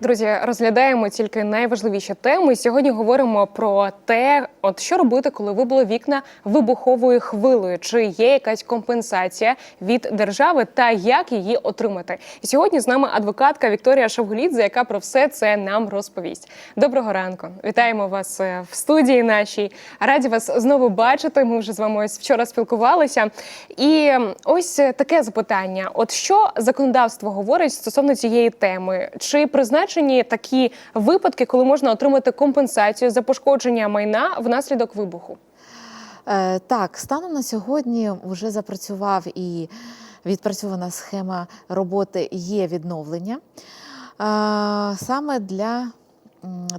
Друзі, розглядаємо тільки найважливіші теми. Сьогодні говоримо про те, от що робити, коли вибуло вікна вибуховою хвилею. Чи є якась компенсація від держави та як її отримати? І сьогодні з нами адвокатка Вікторія Шавгулідзе, яка про все це нам розповість. Доброго ранку! Вітаємо вас е, в студії нашій. Раді вас знову бачити. Ми вже з вами ось вчора спілкувалися. І ось е, таке запитання: от що законодавство говорить стосовно цієї теми? Чи призначені такі випадки, коли можна отримати компенсацію за пошкодження майна внаслідок вибуху? Е, Так, станом на сьогодні вже запрацював і відпрацьована схема роботи є відновлення е, саме для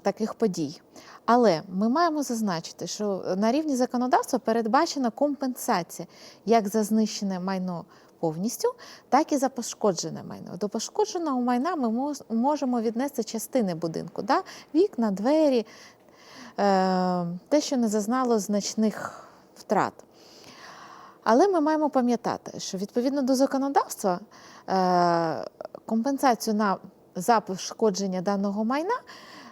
таких подій. Але ми маємо зазначити, що на рівні законодавства передбачена компенсація як за знищене майно повністю, так і за пошкоджене майно. До пошкодженого майна ми можемо віднести частини будинку, да? вікна, двері, е, те, що не зазнало значних втрат. Але ми маємо пам'ятати, що відповідно до законодавства е, компенсацію на за пошкодження даного майна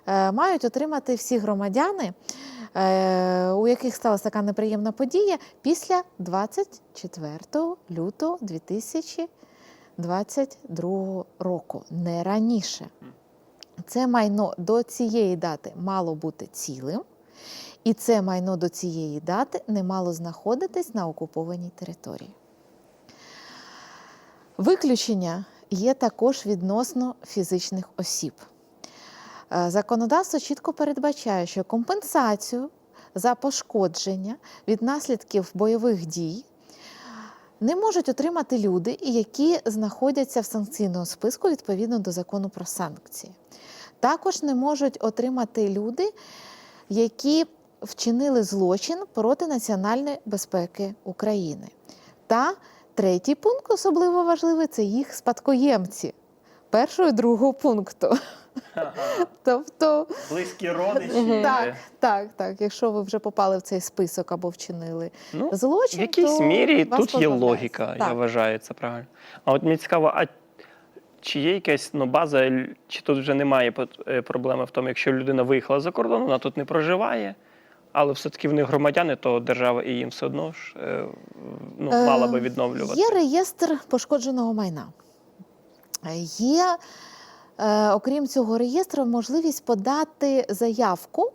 е, мають отримати всі громадяни, у яких сталася така неприємна подія після 24 лютого 2022 року, не раніше. Це майно до цієї дати мало бути цілим, і це майно до цієї дати не мало знаходитись на окупованій території. Виключення є також відносно фізичних осіб. Е, Законодавство чітко передбачає, що компенсацію за пошкодження від наслідків бойових дій не можуть отримати люди, які знаходяться в санкційному списку відповідно до закону про санкції. Також не можуть отримати люди, які вчинили злочин проти національної безпеки України. Та третій пункт, особливо важливий, це їх спадкоємці першого і другого пункту. Тобто, Близькі родичі. так, так, так, якщо ви вже попали в цей список або вчинили Ну, злочин, в якійсь то мірі вас тут є логіка, я вважаю, це правильно. А от мені цікаво, а чи є якась ну, база, чи тут вже немає е, проблеми в тому, якщо людина виїхала за кордон, вона тут не проживає, але все-таки вони громадяни, то держава і їм все одно ж е, ну, Е, мала би відновлювати. Є реєстр пошкодженого майна. Е, Є, е, окрім цього реєстру, можливість подати заявку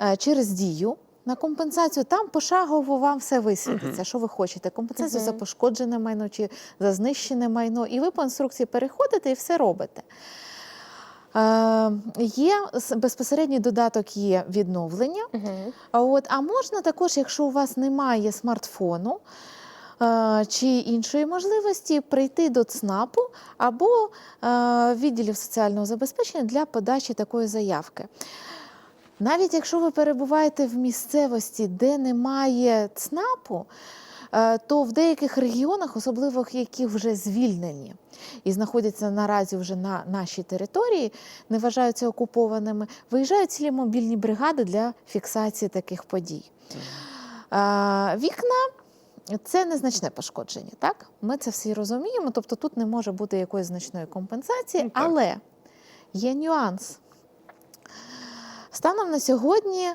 е, через дію. На компенсацію там пошагово вам все висвітиться, що ви хочете. Компенсацію за пошкоджене майно чи за знищене майно. І ви по інструкції переходите і все робите. Е, є безпосередній додаток є відновлення. Угу. А От, а можна також, якщо у вас немає смартфону е, чи іншої можливості, прийти до ЦНАПу або е, відділів соціального забезпечення для подачі такої заявки. Навіть якщо ви перебуваєте в місцевості, де немає ЦНАПу, е, то в деяких регіонах, особливо які вже звільнені і знаходяться наразі вже на нашій території, не вважаються окупованими, виїжджають цілі мобільні бригади для фіксації таких подій. Е, Вікна це незначне пошкодження, так? Ми це всі розуміємо, тобто тут не може бути якоїсь значної компенсації, Ну, але є нюанс. Станом на сьогодні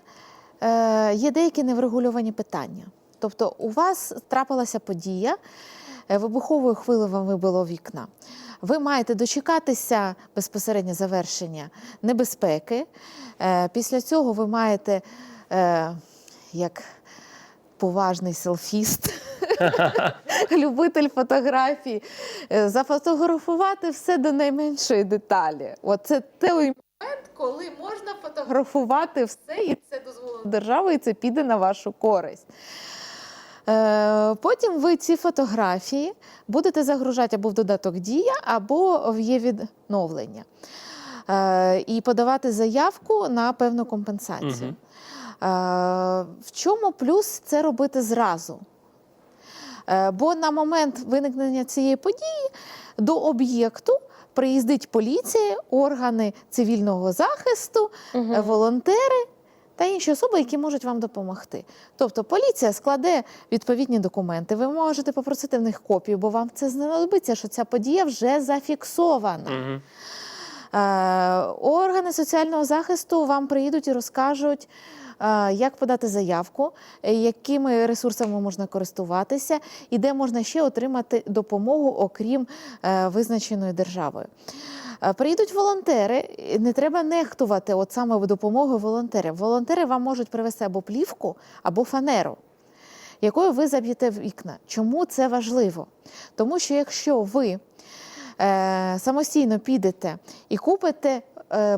е, є деякі неврегульовані питання. Тобто, у вас трапилася подія, е, вибуховою хвилею вам вибило вікна. Ви маєте дочекатися безпосередньо завершення небезпеки. Е, Після цього ви маєте, е, як поважний селфіст, любитель фотографій, е, зафотографувати все до найменшої деталі. От це той момент, коли можна фотографувати все, і це дозволено державою, і це піде на вашу користь. Е, Потім ви ці фотографії будете загружати або в додаток Дія, або в є відновлення. Е, І подавати заявку на певну компенсацію. Мгм. Е, В чому плюс це робити зразу? Е, Бо на момент виникнення цієї події до об'єкту приїздить поліція, органи цивільного захисту, е, волонтери та інші особи, які можуть вам допомогти. Тобто поліція складе відповідні документи. Ви можете попросити в них копію, бо вам це знадобиться, що ця подія вже зафіксована. Мгм. Е, Органи соціального захисту вам приїдуть і розкажуть. Як подати заявку, е, якими ресурсами можна користуватися, і де можна ще отримати допомогу, окрім е, визначеної державою. Е, Приїдуть волонтери, не треба нехтувати от саме допомогою волонтерів. Волонтери вам можуть привезти або плівку, або фанеру якою ви заб'єте вікна. Чому це важливо? Тому що якщо ви е, самостійно підете і купите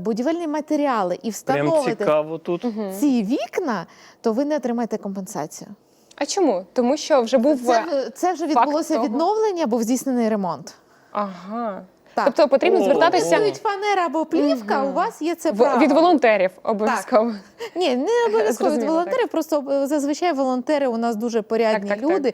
будівельні матеріали і Прям цікаво тут. ці вікна, то ви не отримаєте компенсацію. А чому? Тому що вже був Це, це вже відбулося того. відновлення, був здійснений ремонт. ага. Так. Тобто потрібно О, звертатися Навіть фанера або плівка, у вас є це в- право. від волонтерів обов'язково. Ні, не обов'язково від Зрозуміло, волонтерів. Просто е, зазвичай волонтери у нас дуже порядні Так, так, так. люди.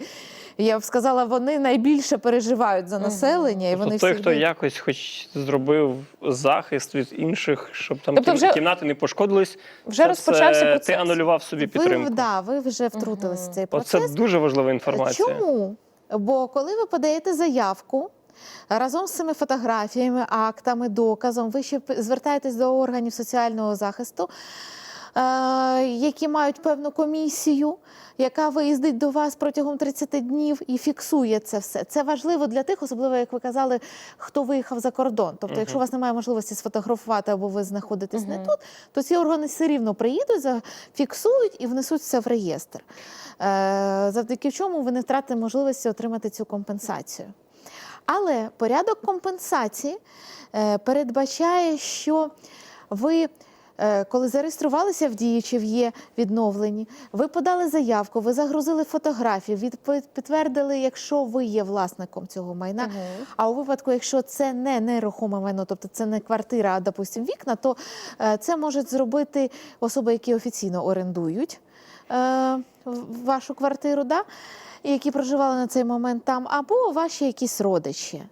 Я б сказала, вони найбільше переживають за населення, і вони Тобто той, всі хто якось хоч зробив захист від інших, щоб там Тобто вже- кімнати не пошкодились. Вже це розпочався все процес. Ти анулював собі ви, підтримку. да, ви вже втрутились в цей процес. Оце дуже важлива інформація. Чому? Бо коли ви подаєте заявку разом з цими фотографіями, актами, доказом, ви ще п- звертаєтесь до органів соціального захисту, які мають певну комісію, яка виїздить до вас протягом 30 днів і фіксує це все. Це важливо для тих, особливо як ви казали, хто виїхав за кордон. Тобто, якщо у вас немає можливості сфотографувати або ви знаходитесь не тут, то ці органи все рівно приїдуть, зафіксують і внесуть все в реєстр. Е, Завдяки чому ви не втратите можливості отримати цю компенсацію. Але порядок компенсації е, передбачає, що ви. Е, Коли зареєструвалися в дії чи в є відновленні, ви подали заявку, ви загрузили фотографії, підтвердили, якщо ви є власником цього майна. А у випадку, якщо це не нерухоме майно, тобто це не квартира, а допустим, вікна, то е, це можуть зробити особи, які офіційно орендують е, вашу квартиру, да? які проживали на цей момент там, або ваші якісь родичі.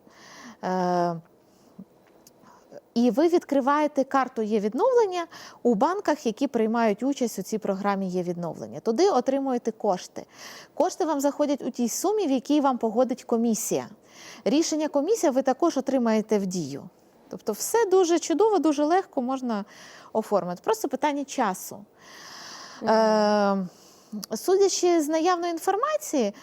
І ви відкриваєте карту є відновлення у банках, які приймають участь у цій програмі є відновлення. Туди отримуєте кошти. Кошти вам заходять у тій сумі, в якій вам погодить комісія. Рішення комісії ви також отримаєте в дію. Тобто, все дуже чудово, дуже легко можна оформити. Просто питання часу. Е, судячи з наявної інформації,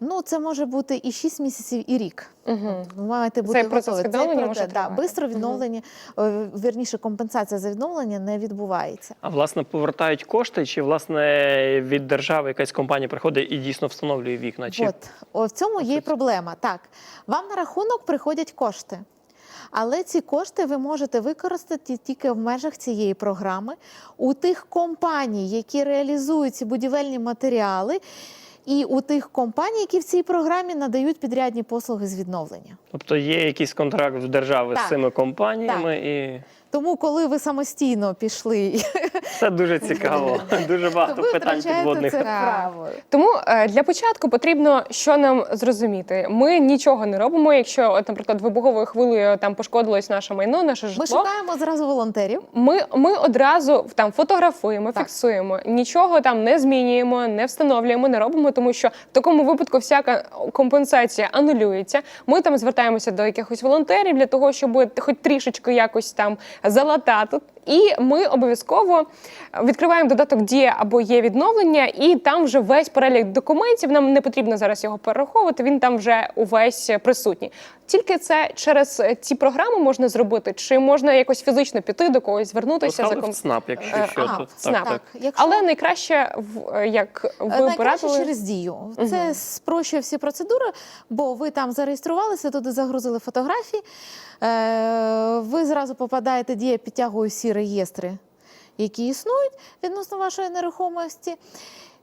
ну це може бути і 6 місяців, і рік. Угу. Маєте бути Цей процес готові. відновлення Цей може процес, да, бистро відновлення, е, вірніше, компенсація за відновлення не відбувається. А власне повертають кошти, чи власне від держави якась компанія приходить і дійсно встановлює вікна? Чи От о, в цьому є проблема. Так, вам на рахунок приходять кошти. Але ці кошти ви можете використати тільки в межах цієї програми у тих компаній, які реалізують ці будівельні матеріали, і у тих компаній, які в цій програмі надають підрядні послуги з відновлення. тобто є якийсь контракт в держави Так. з цими компаніями, і Тому, коли ви самостійно пішли, це дуже цікаво. Дуже багато ви питань підводних. це право. Тому е, для початку потрібно що нам зрозуміти. Ми нічого не робимо. Якщо, от, наприклад, вибуховою хвилею там пошкодилось наше майно, наше Ми шукаємо зразу волонтерів. Ми, ми одразу там фотографуємо, Так. фіксуємо, нічого там не змінюємо, не встановлюємо, не робимо, тому що в такому випадку всяка компенсація анулюється. Ми там звертаємося до якихось волонтерів для того, щоб хоч трішечки якось там залатати. І ми обов'язково відкриваємо додаток Дія або є відновлення, і там вже весь перелік документів. Нам не потрібно зараз його перераховувати. Він там вже увесь присутній. Тільки це через ці програми можна зробити, чи можна якось фізично піти до когось, звернутися за Пускали ком... в ЦНАП, якщо Е, що, а, то в ЦНАП. так, так. Так, якщо... Але найкраще в е, як ви Найкраще порадили. через дію. Це спрощує всі процедури, бо ви там зареєструвалися, туди загрузили фотографії. Е, ви зразу попадаєте, дія підтягує всі реєстри, які існують відносно вашої нерухомості.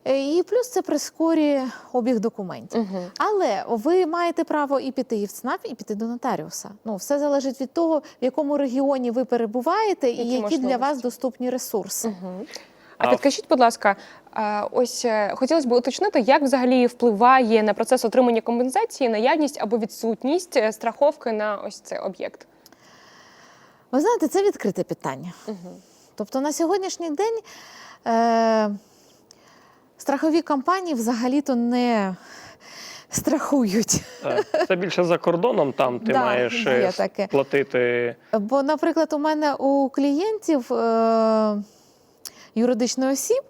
Е, І плюс це прискорює обіг документів. Мгм. Але ви маєте право і піти і в ЦНАП, і піти до нотаріуса. Ну, все залежить від того, в якому регіоні ви перебуваєте, і Які які для вас доступні ресурси. Мгм. А підкажіть, будь ласка, ось е, хотілося б уточнити, як взагалі впливає на процес отримання компенсації наявність або відсутність е, страховки на ось цей об'єкт? Ви знаєте, це відкрите питання. Тобто на сьогоднішній день е, страхові компанії взагалі-то не страхують. Так. Це більше за кордоном, там ти Да, маєш таке. платити. Бо, наприклад, у мене у клієнтів е, юридичних осіб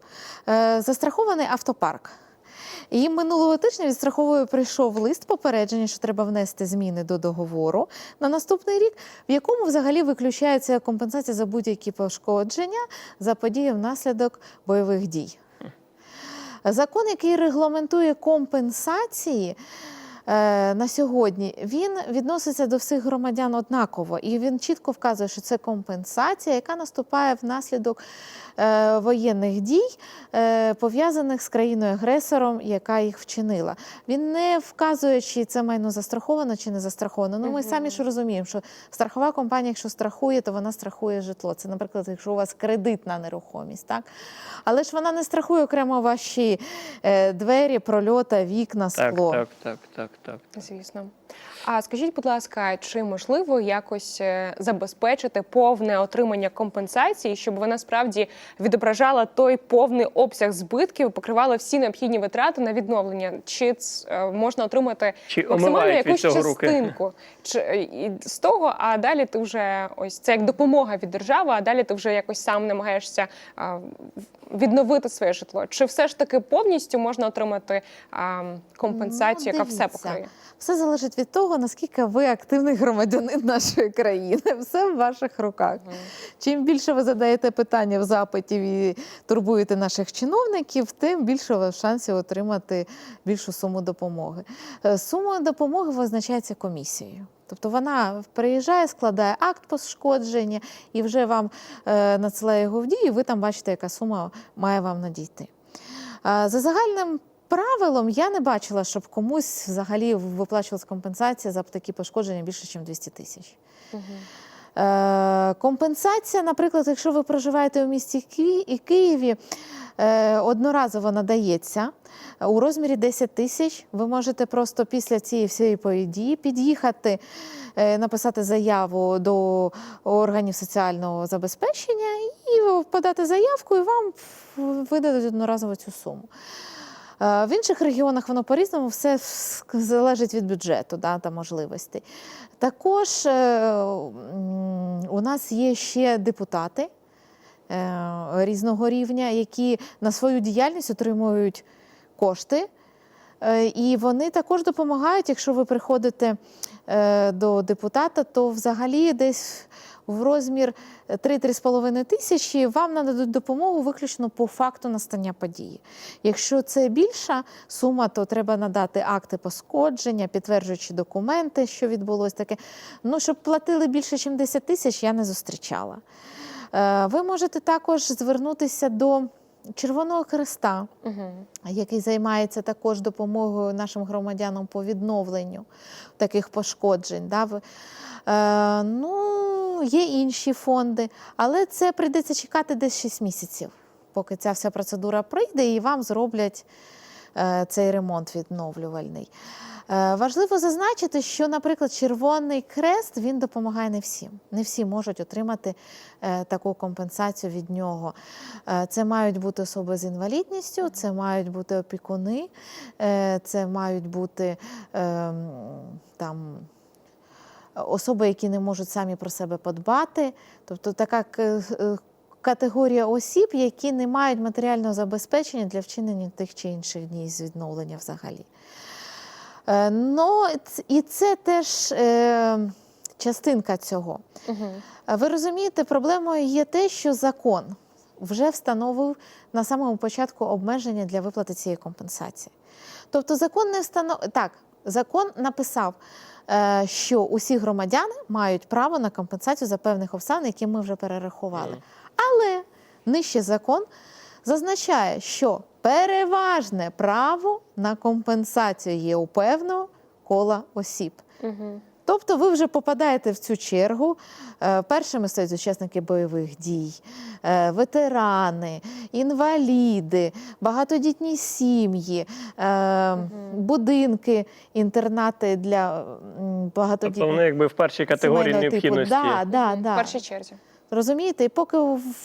е, застрахований автопарк. І минулого тижня від страхової прийшов лист попередження, що треба внести зміни до договору на наступний рік, в якому взагалі виключається компенсація за будь-які пошкодження за події внаслідок бойових дій. Закон, який регламентує компенсації. Е, На сьогодні він відноситься до всіх громадян однаково, і він чітко вказує, що це компенсація, яка наступає внаслідок е, воєнних дій, е, пов'язаних з країною-агресором, яка їх вчинила. Він не вказує, чи це майно застраховано чи не застраховано. Ну, ми самі ж розуміємо, що страхова компанія, якщо страхує, то вона страхує житло. Це, наприклад, якщо у вас кредит на нерухомість, так? Але ж вона не страхує окремо ваші двері, прольота, вікна, скло. так, так, так, так. Звісно. А скажіть, будь ласка, чи можливо якось е, забезпечити повне отримання компенсації, щоб вона справді відображала той повний обсяг збитків, покривала всі необхідні витрати на відновлення? Чи е, можна отримати Чи максимально якусь частинку? Чи е, з того, а далі ти вже ось це як допомога від держави, а далі ти вже якось сам намагаєшся відновити своє житло? Чи все ж таки повністю можна отримати компенсацію, Ну, яка все покриє? Все залежить від того, наскільки ви активний громадянин нашої країни. Все в ваших руках. Чим більше ви задаєте питання в запиті і турбуєте наших чиновників, тим більше у вас шансів отримати більшу суму допомоги. Е, Сума допомоги визначається комісією. Тобто вона приїжджає, складає акт пошкодження і вже вам е, надсилає його в дію, і ви там бачите, яка сума має вам надійти. А, За загальним правилом я не бачила, щоб комусь взагалі виплачувалась компенсація за такі пошкодження більше, ніж 200 тисяч. Е, компенсація, наприклад, якщо ви проживаєте у місті і Києві, е, одноразово надається у розмірі 10 тисяч. Ви можете просто після цієї всієї події під'їхати, е, написати заяву до органів соціального забезпечення і подати заявку, і вам видадуть одноразово цю суму. Е, В інших регіонах воно по-різному, все залежить від бюджету да, та можливостей. Також е, у нас є ще депутати е, різного рівня, які на свою діяльність отримують кошти. І вони також допомагають, якщо ви приходите до депутата, то взагалі десь в розмір 3-3,5 тисячі вам нададуть допомогу виключно по факту настання події. Якщо це більша сума, то треба надати акти пошкодження, підтверджуючи документи, що відбулося таке. Ну, щоб платили більше, ніж 10 тисяч, я не зустрічала. Е, Ви можете також звернутися до Червоного Хреста Угу. який займається також допомогою нашим громадянам по відновленню таких пошкоджень. Да? Е, ну, є інші фонди, але це прийдеться чекати десь 6 місяців, поки ця вся процедура прийде і вам зроблять е, цей ремонт відновлювальний. Е, Важливо зазначити, що, наприклад, Червоний Крест він допомагає не всім. Не всі можуть отримати е, таку компенсацію від нього. Це мають бути особи з інвалідністю, це мають бути опікуни, це мають бути ем, там. Особи, які не можуть самі про себе подбати, тобто така е, категорія осіб, які не мають матеріального забезпечення для вчинення тих чи інших дій з відновлення взагалі. Е, Ну, і це теж е, частинка цього. Угу. Ви розумієте, проблемою є те, що закон вже встановив на самому початку обмеження для виплати цієї компенсації. Тобто закон не встанов... так, закон написав, е, що усі громадяни мають право на компенсацію за певних обставин, які ми вже перерахували. Але нижче закон зазначає, що переважне право на компенсацію є у певного кола осіб. Угу. Тобто ви вже попадаєте в цю чергу. Е, Першими стоять учасники бойових дій, е, ветерани, інваліди, багатодітні сім'ї, е, будинки, інтернати для м, Тобто вони якби в першій категорії сімейного типу. Да, да, да. В першій черзі. Розумієте, і поки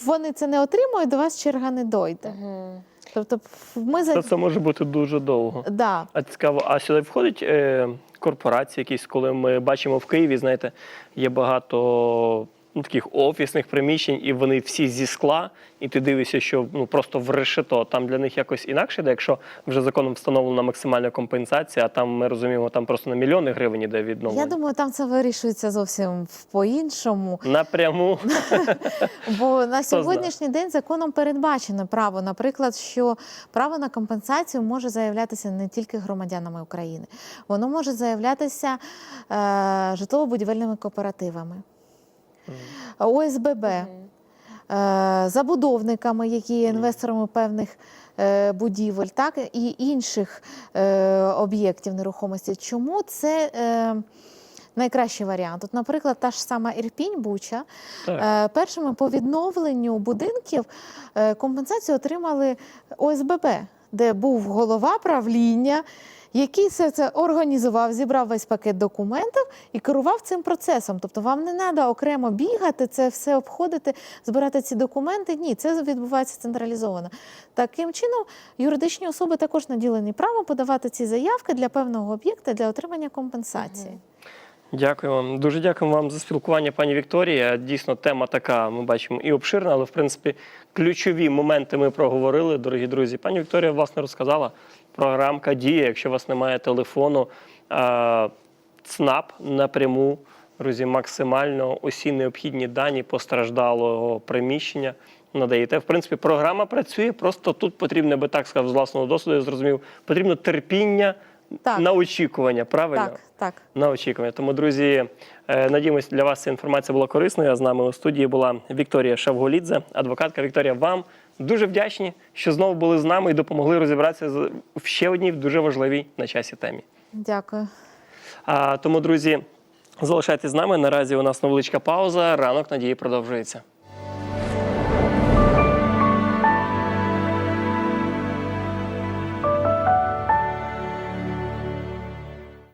вони це не отримують, до вас черга не дойде. Угу. Тобто, ми за Це, може бути дуже довго. да, А цікаво, а сюди входять е, корпорації якісь, коли ми бачимо в Києві, знаєте, є багато ну, таких офісних приміщень, і вони всі зі скла, і ти дивишся, що ну просто в решето. Там для них якось інакше, йде, якщо вже законом встановлена максимальна компенсація, а там ми розуміємо, там просто на мільйони гривень іде відновлення. я думаю, там це вирішується зовсім по-іншому. Напряму. Бо на сьогоднішній день законом передбачено право, наприклад, що право на компенсацію може заявлятися не тільки громадянами України, воно може заявлятися е, житлово-будівельними кооперативами, ОСББ, е, забудовниками, які є інвесторами певних е, будівель, так і інших е, об'єктів нерухомості. Чому це? Найкращий варіант. От, наприклад, та ж сама Ірпінь Буча, Так. Першими по відновленню будинків компенсацію отримали ОСББ, де був голова правління, який все це організував, зібрав весь пакет документів і керував цим процесом. Тобто вам не треба окремо бігати, це все обходити, збирати ці документи. Ні, це відбувається централізовано. Таким чином, юридичні особи також наділені правом подавати ці заявки для певного об'єкта для отримання компенсації. Дякую вам. Дуже дякую вам за спілкування, пані Вікторія. Дійсно, тема така, ми бачимо, і обширна, але в принципі ключові моменти ми проговорили, дорогі друзі. Пані Вікторія власне розказала. Програмка діє, якщо у вас немає телефону. ЦНАП напряму, друзі, максимально усі необхідні дані постраждалого приміщення надаєте. В принципі, програма працює, просто тут потрібно, би так сказав, з власного досвіду, я зрозумів, потрібно терпіння Так. на очікування, правильно? Так, так. на очікування. Тому, друзі, е, надіємось, для вас ця інформація була корисною. З нами у студії була Вікторія Шавголідзе, адвокатка Вікторія. Вам дуже вдячні, що знову були з нами і допомогли розібратися з- в ще одній дуже важливій на часі темі. Дякую. А тому, друзі, залишайтесь з нами. Наразі у нас невеличка пауза. Ранок надії продовжується.